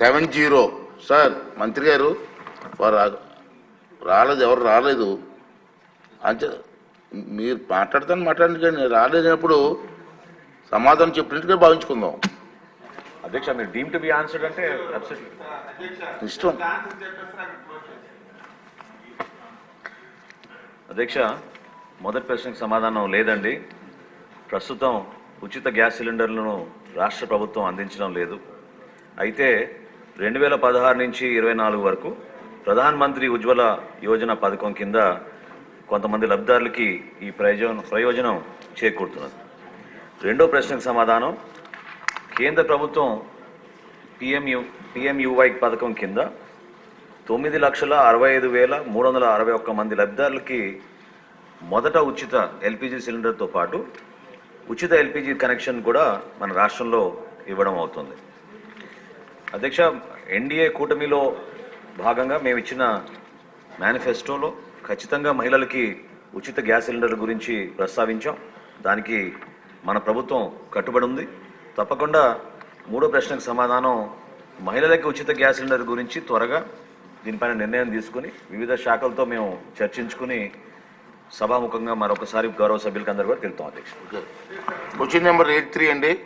Seven zero. Sir మంత్రి గారు వారు రాలేదు ఎవరు రాలేదు. అంతే మీరు మాట్లాడతాను మాట్లాడండి కానీ రాలేనప్పుడు సమాధానం చెప్పినట్టుగా భావించుకుందాం. అధ్యక్ష మీరు డీమ్ టు బి ఆన్సర్డ్ అంటే. ఇష్టం. అధ్యక్ష మొదటి ప్రశ్నకు సమాధానం లేదండి. ప్రస్తుతం ఉచిత గ్యాస్ సిలిండర్లను రాష్ట్ర ప్రభుత్వం అందించడం లేదు. అయితే రెండు వేల పదహారు నుంచి ఇరవై నాలుగు వరకు ప్రధాన్ మంత్రి ఉజ్వల యోజన పథకం కింద కొంతమంది లబ్ధిదారులకి ఈ ప్రయోజనం ప్రయోజనం చేకూరుతున్నది. రెండో ప్రశ్నకు సమాధానం. కేంద్ర ప్రభుత్వం పిఎంయు పిఎంయువై పథకం కింద తొమ్మిది లక్షల అరవై ఐదు వేల మూడు వందల అరవై ఒక్క మంది లబ్ధిదారులకి మొదట ఉచిత ఎల్పిజి సిలిండర్తో పాటు ఉచిత ఎల్పిజి కనెక్షన్ కూడా మన రాష్ట్రంలో ఇవ్వడం అవుతుంది. అధ్యక్ష ఎన్డీఏ కూటమిలో భాగంగా మేము ఇచ్చిన మేనిఫెస్టోలో ఖచ్చితంగా మహిళలకి ఉచిత గ్యాస్ సిలిండర్ గురించి ప్రస్తావించాం. దానికి మన ప్రభుత్వం కట్టుబడి ఉంది. తప్పకుండా మూడో ప్రశ్నకు సమాధానం మహిళలకి ఉచిత గ్యాస్ సిలిండర్ గురించి త్వరగా దీనిపైన నిర్ణయం తీసుకుని వివిధ శాఖలతో మేము చర్చించుకుని సభాముఖంగా మరొకసారి గౌరవ సభ్యులకి అందరూ కూడా తెలుపుతాం అధ్యక్ష. క్వశ్చన్ నెంబర్ ఎయిట్ త్రీ అండి.